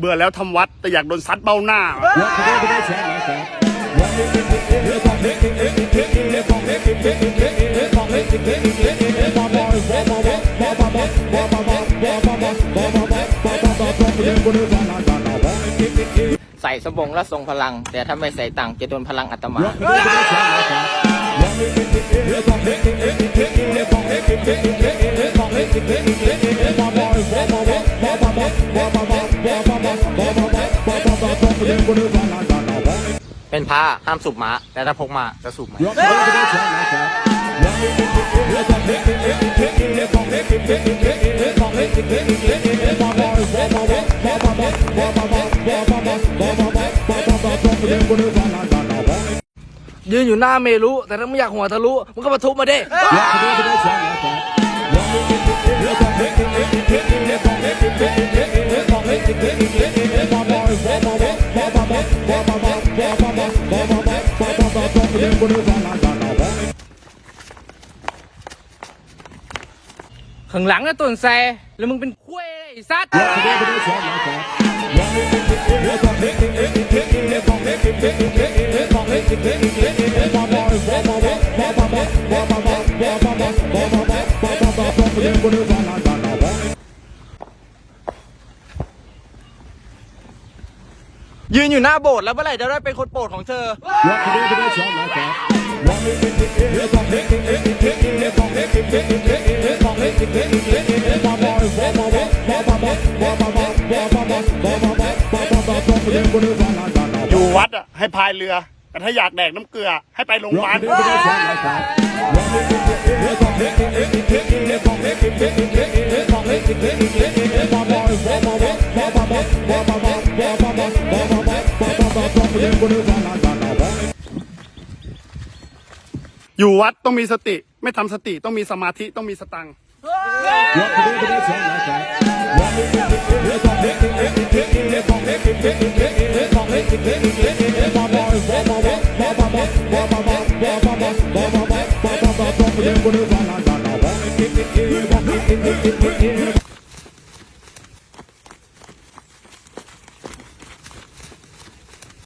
เบื่อแล้วทำวัดแต่อยากโดนซัดเบ้าหน้า ใส่สบงและทรงพลัง แต่ถ้าไม่ใส่ตังค์จะโดนพลังอัตมา เป็นพระห้ามสูบม้าแต่ถ้าพกมาจะสูบไหมยืนอยู่หน้าเมรุแต่ถ้าไม่อยากหัวทะลุมันก็มาทุบมาดิ ข้างหลังนะต้นแซแล้วมึงเป็นคุ้ยไอ้สัตว์ ยืนอยู่หน้าโบสถ์แล้วเมื่อไหร่จะได้เป็นคนโปรดของเธออยู่วัดอะให้พายเรือ แต่ถ้าอยากแดกน้ำเกลือ ให้ไปโรงพยาบาล อยู่วัดต้องมีสติ ไม่ทำสติต้องมีสมาธิต้องมีสตังค์